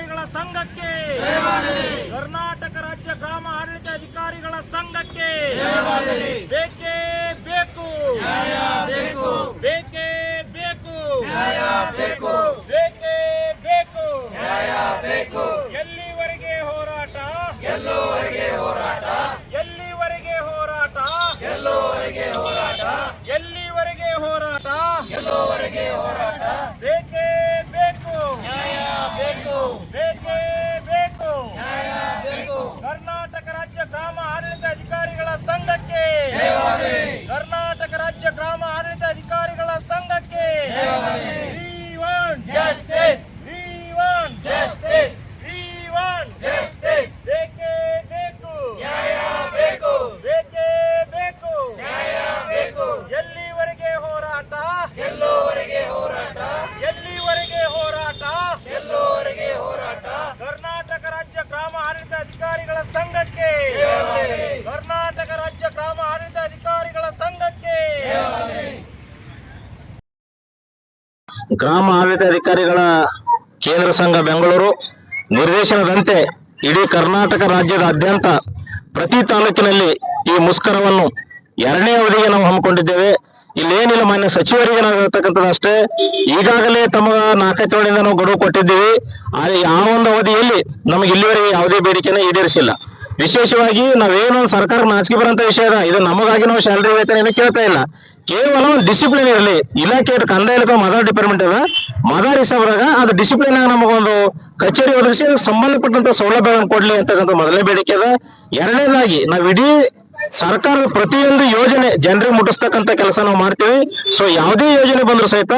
ಅಧಿಕಾರಿಗಳ ಸಂಘಕ್ಕೆ. ಕರ್ನಾಟಕ ರಾಜ್ಯ ಗ್ರಾಮ ಆಡಳಿತ ಅಧಿಕಾರಿಗಳ ಸಂಘಕ್ಕೆ. ಬೇಕೇ ಬೇಕು. ಬೇಕೇ ಬೇಕು. ಬೇಕೇ ಬೇಕು ಎಲ್ಲಿವರೆಗೆ ಹೋರಾಟ ಎಲ್ಲಿವರೆಗೆ ಹೋರಾಟ ಎಲ್ಲಿವರೆಗೆ ಹೋರಾಟ ಎಲ್ಲಿವರೆಗೆ ಹೋರಾಟ ಎಲ್ಲೋವರೆಗೆ ಹೋರಾಟ ಬೇಕೇ ಬೇಕು ಬೇಕು ಬೇಕೇ ಬೇಕು ಕರ್ನಾಟಕ ರಾಜ್ಯ ಗ್ರಾಮ ಆಡಳಿತ ಅಧಿಕಾರಿಗಳ ಸಂಘಕ್ಕೆ ಕರ್ನಾಟಕ ರಾಜ್ಯ ಗ್ರಾಮ ಆಡಳಿತ ಅಧಿಕಾರಿಗಳ ಸಂಘಕ್ಕೆ We want justice. We want justice. We want justice. ಬೇಕೇ ಬೇಕು ನ್ಯಾಯ ಬೇಕು ಬೇಕೇ ಬೇಕು ನ್ಯಾಯ ಬೇಕು ಎಲ್ಲಿವರೆಗೆ ಹೋರಾಟ ಎಲ್ಲೋವರೆಗೆ ಹೋರಾಟ ಎಲ್ಲಿವರೆಗೆ ಹೋರಾಟ ಎಲ್ಲೋವರೆಗೆ ಹೋರಾಟ ಕರ್ನಾಟಕ ರಾಜ್ಯ ಗ್ರಾಮ ಆಡಳಿತ ಅಧಿಕಾರಿಗಳ ಸಂಘಕ್ಕೆ ಕರ್ನಾಟಕ ರಾಜ್ಯ ಗ್ರಾಮ ಆಡಳಿತ ಅಧಿಕಾರಿಗಳ ಸಂಘಕ್ಕೆ ಗ್ರಾಮ ಆಡಳಿತ ಅಧಿಕಾರಿಗಳ ಕೇಂದ್ರ ಸಂಘ ಬೆಂಗಳೂರು ನಿರ್ದೇಶನದಂತೆ ಇಡೀ ಕರ್ನಾಟಕ ರಾಜ್ಯದಾದ್ಯಂತ ಪ್ರತಿ ತಾಲೂಕಿನಲ್ಲಿ ಈ ಮುಷ್ಕರವನ್ನು ಎರಡನೇ ಅವಧಿಗೆ ನಾವು ಹಮ್ಮಿಕೊಂಡಿದ್ದೇವೆ. ಇಲ್ಲೇನಿಲ್ಲ ಮಾನ್ಯ ಸಚಿವರಿಗೆ ನಾವು ಹೇಳ್ತಕ್ಕಂಥದ್ದು ಅಷ್ಟೇ. ಈಗಾಗಲೇ ತಮ್ಮ ನಾಲ್ಕೈದು ನಾವು ಗಡುವು ಕೊಟ್ಟಿದ್ದೀವಿ. ಆ ಯಾವ ಒಂದು ಅವಧಿಯಲ್ಲಿ ನಮಗೆ ಇಲ್ಲಿವರೆಗೆ ಯಾವುದೇ ಬೇಡಿಕೆನ ಈಡೇರಿಸಿಲ್ಲ. ವಿಶೇಷವಾಗಿ ನಾವೇನು ಸರ್ಕಾರ ನಾಚಿಕೆ ಬರೋಂಥ ವಿಷಯ ಅದ. ಇದು ನಮಗಾಗಿ ನಾವು ಸ್ಯಾಲರಿ ವೇತನ ಏನು ಕೇಳ್ತಾ ಇಲ್ಲ. ಕೇವಲ ಒಂದು ಡಿಸಿಪ್ಲಿನ್ ಇರಲಿ. ಇಲಾಖೆ ಕಂದಾಯ ಇಲಾಖೆ ಮದರ್ ಡಿಪಾರ್ಟ್ಮೆಂಟ್ ಅದ. ಮದರ್ ಹಿಸಾಬದಾಗ ಅದು ಡಿಸಿಪ್ಲಿನ್ ಆಗ ನಮಗೊಂದು ಕಚೇರಿ ಒದಗಿಸಿ ಸಂಬಂಧಪಟ್ಟಂತ ಸೌಲಭ್ಯಗಳನ್ನು ಕೊಡ್ಲಿ ಅಂತಕ್ಕಂಥ ಮೊದಲನೇ ಬೇಡಿಕೆ ಅದ. ಎರಡನೇದಾಗಿ ನಾವು ಇಡೀ ಸರ್ಕಾರದ ಪ್ರತಿಯೊಂದು ಯೋಜನೆ ಜನರಿಗೆ ಮುಟ್ಟಿಸ್ತಕ್ಕಂತ ಕೆಲಸ ನಾವು ಮಾಡ್ತೀವಿ. ಸೊ ಯಾವುದೇ ಯೋಜನೆ ಬಂದ್ರು ಸಹಿತ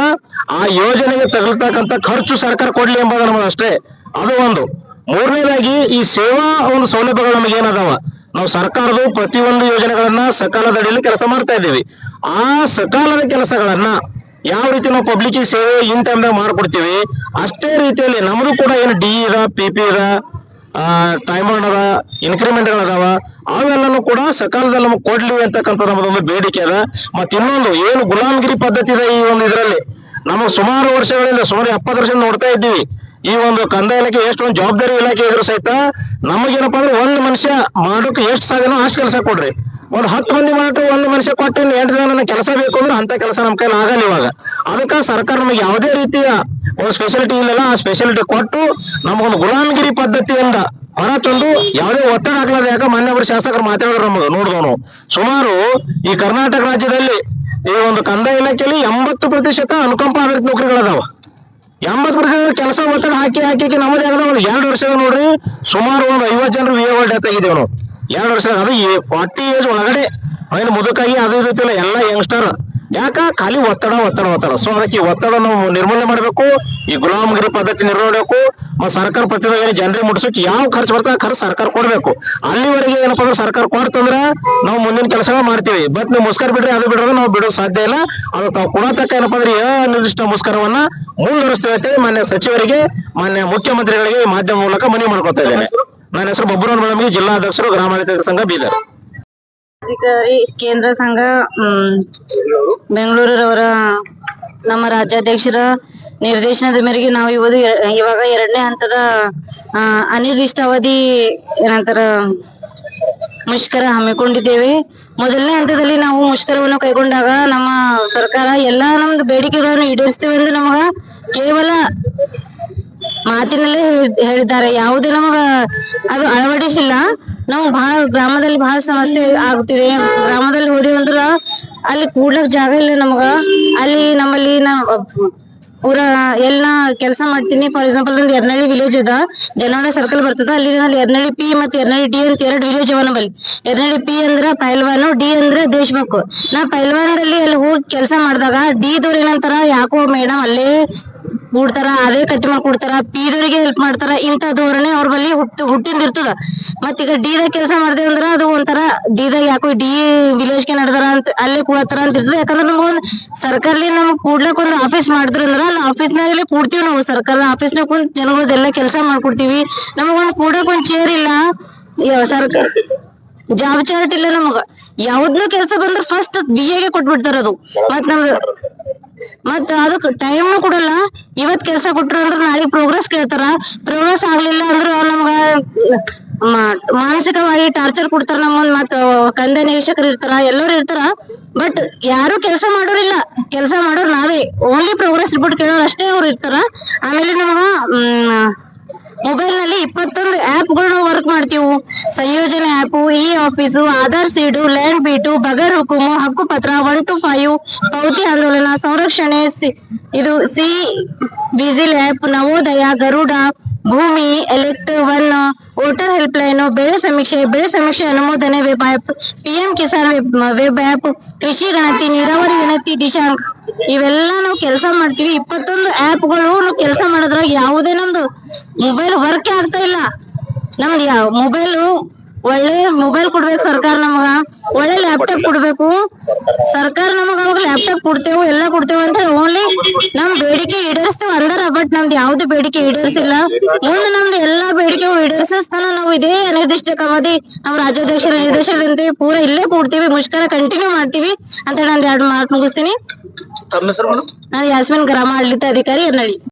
ಆ ಯೋಜನೆಗೆ ತಗಲ್ತಕ್ಕಂಥ ಖರ್ಚು ಸರ್ಕಾರ ಕೊಡ್ಲಿ ಎಂಬುದು ನಮಗಷ್ಟೇ. ಅದು ಒಂದು. ಮೂರನೇದಾಗಿ ಈ ಸೇವಾ ಒಂದು ಸೌಲಭ್ಯಗಳು ನಮಗೆ ಏನದಾವ? ನಾವು ಸರ್ಕಾರದ ಪ್ರತಿಯೊಂದು ಯೋಜನೆಗಳನ್ನ ಸಕಾಲದ ಅಡಿಯಲ್ಲಿ ಕೆಲಸ ಮಾಡ್ತಾ ಇದ್ದೀವಿ. ಆ ಸಕಾಲದ ಕೆಲಸಗಳನ್ನ ಯಾವ ರೀತಿ ನಾವು ಪಬ್ಲಿಕ್ ಸೇವೆ ಇನ್ ಟೈಮ್ದಾಗ ಮಾಡ್ಕೊಡ್ತೀವಿ, ಅಷ್ಟೇ ರೀತಿಯಲ್ಲಿ ನಮ್ದು ಕೂಡ ಏನು ಡಿ ಇದ ಪಿ ಪಿ ಇದ ಟೈಮ್ ಅದ ಇನ್ಕ್ರಿಮೆಂಟ್ಗಳು ಅದಾವ, ಅವೆಲ್ಲನೂ ಕೂಡ ಸಕಾಲದಲ್ಲಿ ನಮಗೆ ಕೊಡ್ಲಿ ಅಂತಕ್ಕಂಥ ನಮ್ಮದೊಂದು ಬೇಡಿಕೆ ಅದ. ಮತ್ತೆ ಇನ್ನೊಂದು, ಏನು ಗುಲಾಮಗಿರಿ ಪದ್ಧತಿ ಇದೆ ಈ ಒಂದು ಇದರಲ್ಲಿ? ನಮಗೆ ಸುಮಾರು ವರ್ಷಗಳಿಂದ, ಸುಮಾರು ಎಪ್ಪತ್ತು ವರ್ಷ ನೋಡ್ತಾ ಇದ್ದೀವಿ. ಈ ಒಂದು ಕಂದಾಯ ಇಲಾಖೆ ಎಷ್ಟೊಂದು ಜವಾಬ್ದಾರಿ ಇಲಾಖೆ ಇದ್ರು ಸಹಿತ ನಮಗೇನಪ್ಪ ಅಂದ್ರೆ ಒಂದು ಮನುಷ್ಯ ಮಾಡೋಕೆ ಎಷ್ಟು ಸಾಧ್ಯನೋ ಅಷ್ಟು ಕೆಲಸ ಕೊಡ್ರಿ. ಒಂದು ಹತ್ತು ಮಂದಿ ಮಾಡ್ರಿ ಒಂದು ಮನುಷ್ಯ ಕೊಟ್ಟು ಎಂಟು ಎಂಟು ಜನ ಕೆಲಸ ಬೇಕು ಅಂದ್ರೆ ಅಂತ ಕೆಲಸ ನಮ್ಮ ಕೈಲಿ ಆಗಲ್ಲ ಇವಾಗ. ಅದಕ್ಕೆ ಸರ್ಕಾರ ನಮಗೆ ಯಾವುದೇ ರೀತಿಯ ಒಂದು ಸ್ಪೆಷಾಲಿಟಿ ಇಲ್ಲ ಆ ಸ್ಪೆಷಾಲಿಟಿ ಕೊಟ್ಟು ನಮಗೊಂದು ಗುಲಾಮಗಿರಿ ಪದ್ಧತಿಯಿಂದ ಹೊರ ತಂದು ಯಾವುದೇ ಒತ್ತಡ ಯಾಕೆ ಮೊನ್ನೆ ಒಬ್ಬರು ಶಾಸಕರು ಮಾತಾಡಿದ್ರು ನಮಗೆ ನೋಡಿದವನು. ಸುಮಾರು ಈ ಕರ್ನಾಟಕ ರಾಜ್ಯದಲ್ಲಿ ಈ ಒಂದು ಕಂದಾಯ ಇಲಾಖೆಯಲ್ಲಿ ಎಂಬತ್ತು ಪ್ರತಿಶತ ಅನುಕಂಪ ಆಧಾರಿತ ನೌಕರಿಗಳದಾವ. ಎಂಬತ್ತು ಪರ್ಸೆಂಟ್ ಕೆಲಸ ಒತ್ತಡ ಹಾಕಿ ಹಾಕಿ ನಮ್ಮದೇ ಆಗದ ಒಂದು ಎರಡು ವರ್ಷದ ನೋಡ್ರಿ ಸುಮಾರು ಒಂದು ಐವತ್ತು ಜನರು ವಿ ಎ ಡೆತ್ ಆಗಿದ್ದೇವೆ ನಾವು. ಎರಡು ವರ್ಷ ಅದು ಫಾರ್ಟಿ ಏಜ್ ಒಳಗಡೆ ಏನು ಮುದುಕಾಗಿ ಅದು ಇದು ಎಲ್ಲಾ ಎಲ್ಲ ಯಂಗ್ಸ್ಟರ್ ಯಾಕ? ಖಾಲಿ ಒತ್ತಡ ಒತ್ತಡ ಒತ್ತಡ. ಸೊ ಅದಕ್ಕೆ ಒತ್ತಡ ನಾವು ನಿರ್ಮೂಲನೆ ಮಾಡಬೇಕು ಈ ಗುಲಾಮಗಿರಿ ಪದ್ಧತಿ ನಿರ್ವಹಿಸಬೇಕು ಮತ್ತು ಸರ್ಕಾರ ಪ್ರತಿಯೊಂದು ಏನು ಜನರಿಗೆ ಮುಟ್ಸಕ್ಕೆ ಯಾವ ಖರ್ಚು ಬರ್ತದೆ ಖರ್ಚು ಸರ್ಕಾರ ಕೊಡಬೇಕು. ಅಲ್ಲಿವರೆಗೆ ಏನಪ್ಪ ಅಂದ್ರೆ ಸರ್ಕಾರ ಕೊಡ್ತಂದ್ರೆ ನಾವು ಮುಂದಿನ ಕೆಲಸ ಮಾಡ್ತೀವಿ. ಬಟ್ ನೀವು ಮುಸ್ಕರ ಬಿಡ್ರಿ ಅದು ಬಿಡೋದು ನಾವು ಬಿಡೋದು ಸಾಧ್ಯ ಇಲ್ಲ. ಅದು ತಾವು ಕೊಡತಕ್ಕ ಏನಪ್ಪ ಅಂದ್ರೆ ಅನಿರ್ದಿಷ್ಟ ಮುಸ್ಕರವನ್ನ ಮುಂದುವರಿಸ್ತೇವೆ ಅಂತೇಳಿ ಮಾನ್ಯ ಸಚಿವರಿಗೆ ಮಾನ್ಯ ಮುಖ್ಯಮಂತ್ರಿಗಳಿಗೆ ಈ ಮಾಧ್ಯಮ ಮೂಲಕ ಮನವಿ ಮಾಡ್ಕೊತಾ ಇದ್ದೇನೆ. ನನ್ನ ಹೆಸರು ಬಬ್ಬುರಾವ್ ಮೇಡಮ್ಗೆ ಜಿಲ್ಲಾಧ್ಯಕ್ಷರು ಗ್ರಾಮಾಡಳಿತ ಸಂಘ ಬೀದರ್. ಅಧಿಕಾರಿ ಕೇಂದ್ರ ಸಂಘ ಬೆಂಗಳೂರವರ ನಮ್ಮ ರಾಜ್ಯಾಧ್ಯಕ್ಷರ ನಿರ್ದೇಶನದ ಮೇರೆಗೆ ನಾವು ಇವತ್ತು ಇವಾಗ ಎರಡನೇ ಹಂತದ ಅನಿರ್ದಿಷ್ಟಾವಧಿ ಏನಂತಾರ, ಮುಷ್ಕರ ಹಮ್ಮಿಕೊಂಡಿದ್ದೇವೆ. ಮೊದಲನೇ ಹಂತದಲ್ಲಿ ನಾವು ಮುಷ್ಕರವನ್ನು ಕೈಗೊಂಡಾಗ ನಮ್ಮ ಸರ್ಕಾರ ಎಲ್ಲಾ ನಮ್ದು ಬೇಡಿಕೆಗಳನ್ನು ಈಡೇರಿಸ್ತೇವೆ ಎಂದು ನಮಗ ಕೇವಲ ಮಾತಿನಲ್ಲೇ ಹೇಳ್- ಹೇಳಿದ್ದಾರೆ. ಯಾವುದೇ ನಮಗ ಅದು ಅಳವಡಿಸಿಲ್ಲ. ನಾವು ಬಹಳ ಗ್ರಾಮದಲ್ಲಿ ಬಹಳ ಸಮಸ್ಯೆ ಆಗುತ್ತಿದೆ. ಗ್ರಾಮದಲ್ಲಿ ಹೋದೇವು ಅಂದ್ರ ಅಲ್ಲಿ ಕೂಡ್ಲಕ್ ಜಾಗ ಇಲ್ಲ ನಮಗ. ಅಲ್ಲಿ ನಮ್ಮಲ್ಲಿ ನಾ ಊರ ಎಲ್ಲ ಕೆಲಸ ಮಾಡ್ತೀನಿ. ಫಾರ್ ಎಕ್ಸಾಂಪಲ್ ಒಂದು ಎರ್ನಳ್ಳಿ ವಿಲೇಜ್ ಅದ. ಜನವಾಡ ಸರ್ಕಲ್ ಬರ್ತದ. ಅಲ್ಲಿ ಅಲ್ಲಿ ಎರ್ನಳ್ಳಿ ಪಿ ಮತ್ತೆ ಎರ್ನಳ್ಳಿ ಡಿ ಅಂತ ಎರಡು ವಿಲೇಜ್ ಅವ ನಮ್ಮಲ್ಲಿ. ಎರ್ನಳ್ಳಿ ಪಿ ಅಂದ್ರ ಪೈಲ್ವಾನು ಡಿ ಅಂದ್ರ ದೇಶಬೇಕು ನಾ ಪೈಲ್ವಾನದಲ್ಲಿ ಅಲ್ಲಿ ಹೋಗಿ ಕೆಲಸ ಮಾಡಿದಾಗ ಡಿ ದೋರ್ ಏನಂತಾರ, ಯಾಕೋ ಮೇಡಮ್ ಅಲ್ಲೇ ಕೂಡ್ತಾರ ಅದೇ ಕಟ್ಟಿ ಮಾಡಿ ಕೊಡ್ತಾರ ಪೀದವರಿಗೆ ಹೆಲ್ಪ್ ಮಾಡ್ತಾರ ಇಂತ ಧೋರಣೆ ಅವ್ರ ಬಳಿ ಹುಟ್ಟು ಹುಟ್ಟಿಂದ ಇರ್ತದ. ಮತ್ ಈಗ ಡಿದಾಗ ಕೆಲಸ ಮಾಡ್ದೇವ ಅಂದ್ರ ಅದು ಒಂಥರ ಡಿದಾಗ ಯಾಕೋ ಡಿ ವಿಲೇಜ್ಗೆ ನಡ್ದಾರ ಅಂತ, ಅಲ್ಲೇ ಕೂಡತ್ತಾರ ಅಂತ ಇರ್ತದ. ಯಾಕಂದ್ರ ನಮ್ಗೊಂದ್ ಸರ್ಕಾರಲಿ ನಮ್ ಕೂಡ್ಲಕ್ ಒಂದ್ ಆಫೀಸ್ ಮಾಡಿದ್ರ ಅಂದ್ರ ಆಫೀಸ್ ನಾಗಲೇ ಕೂಡ್ತೀವಿ ನಾವು. ಸರ್ಕಾರದ ಆಫೀಸ್ ನಾಗ ಕುಂತ ಜನಗಳದೆಲ್ಲ ಕೆಲಸ ಮಾಡ್ಕೊಡ್ತೀವಿ. ನಮಗೊಂದ್ ಕೂಡಕ್ ಒಂದ್ ಚೇರ್ ಇಲ್ಲ. ಸರ್ಕಾರ ಜಾಬ್ ಚಾರ್ಟ್ ಇಲ್ಲ ನಮಗ. ಯಾವ್ದನ್ನೂ ಕೆಲಸ ಬಂದ್ರ ಫಸ್ಟ್ ಬಿ ಎಗೆ ಕೊಟ್ಬಿಡ್ತಾರ ಅದು. ಮತ್ ನಮ್ದು ಮತ್ತ ಅದಕ್ಕ ಟೈಮ್ ಕೊಡಲ್ಲ ಇವತ್ ಕೆಲಸ ಕೊಟ್ರ ಅಂದ್ರ ನಾಳೆ ಪ್ರೋಗ್ರೆಸ್ ಕೇಳ್ತಾರ. ಪ್ರೋಗ್ರೆಸ್ ಆಗ್ಲಿಲ್ಲ ಅಂದ್ರ ನಮ್ಗ ಮಾನಸಿಕವಾಗಿ ಟಾರ್ಚರ್ ಕೊಡ್ತಾರ ನಮ್ಮನ್ ಮತ್ತ ಕಂದ ನಿವೇಶಕರು ಇರ್ತಾರ, ಎಲ್ಲರೂ ಇರ್ತಾರ. ಬಟ್ ಯಾರು ಕೆಲಸ ಮಾಡೋರಿಲ್ಲ. ಕೆಲಸ ಮಾಡೋರು ನಾವೇ. ಓನ್ಲಿ ಪ್ರೋಗ್ರೆಸ್ ರಿಪೋರ್ಟ್ ಕೇಳೋರು ಅಷ್ಟೇ ಅವ್ರು ಇರ್ತಾರ. ಆಮೇಲೆ ನಮಗ ಮೊಬೈಲ್ನಲ್ಲಿ ಇಪ್ಪತ್ತೊಂದು ಆಪ್ಗಳು ವರ್ಕ್ ಮಾಡ್ತೀವಿ. ಸಂಯೋಜನೆ app E office Aadhaar seed land beat ಬಗರ್ ಹುಕುಮು ಹಕ್ಕು ಪತ್ರ ಒನ್ ಟು ಫೈವ್ ಪೌತಿ ಆಂದೋಲನ, ಸಂರಕ್ಷಣೆ ಇದು C, vigil app Navodaya, Garuda, Bhoomi elect one voter help line ಬೆಳೆ ಸಮೀಕ್ಷೆ ಬೆಳೆ ಸಮೀಕ್ಷೆ ಅನುಮೋದನೆ web P PM Kisan web web app, ಕೃಷಿ ಗಣತಿ, ನೀರಾವರಿ ಗಣತಿ, ದಿಶಾಂಕ ಇವೆಲ್ಲ ನಾವು ಕೆಲಸ ಮಾಡ್ತೀವಿ. ಇಪ್ಪತ್ತೊಂದು ಆ್ಯಪ್ಗಳು ನಾವು ಕೆಲಸ ಮಾಡೋದ್ರಾಗ ಯಾವುದೇ ನಮ್ದು ಮೊಬೈಲ್ ವರ್ಕ್ ಆಗ್ತಾ ಇಲ್ಲ. ನಮ್ದು ಯಾವ, ಮೊಬೈಲು ಒಳ್ಳೆ ಮೊಬೈಲ್ ಕೊಡ್ಬೇಕು ಸರ್ಕಾರ ನಮಗ. ಒಳ್ಳೆ ಲ್ಯಾಪ್ಟಾಪ್ ಕೊಡ್ಬೇಕು. ಸರ್ಕಾರ ನಮಗ ಅವಾಗ ಲ್ಯಾಪ್ಟಾಪ್ ಕೊಡ್ತೇವೆ ಎಲ್ಲಾ ಕೊಡ್ತೇವೆ ಅಂತ ಓನ್ಲಿ ನಮ್ ಬೇಡಿಕೆ ಈಡೇರಿಸ್ತೇವೆ ಅಂದಾರ ಬಟ್ ನಮ್ದು ಯಾವ್ದು ಬೇಡಿಕೆ ಈಡೇರಿಸಿಲ್ಲ. ಮುಂದೆ ನಮ್ದು ಎಲ್ಲಾ ಬೇಡಿಕೆ ಈಡೇರಿಸ್ತಾನ ನಾವು ಇದೇ ಅನಿರ್ದಿಷ್ಟ ಅವಧಿ ನಮ್ಮ ರಾಜ್ಯಾಧ್ಯಕ್ಷರ ನಿರ್ದೇಶನದಂತೆ ಪೂರ ಇಲ್ಲೇ ಕೊಡ್ತೀವಿ ಮುಷ್ಕರ ಕಂಟಿನ್ಯೂ ಮಾಡ್ತೀವಿ ಅಂತ ಹೇಳಿ ಒಂದ್ ಎರಡು ಮಾತು ಮುಗಿಸ್ತೀನಿ. ನಾನು ಯಾಸ್ಮಿನ್ ಗ್ರಾಮ ಆಡಳಿತ ಅಧಿಕಾರಿ ಎನ್ನಳ್ಳಿ.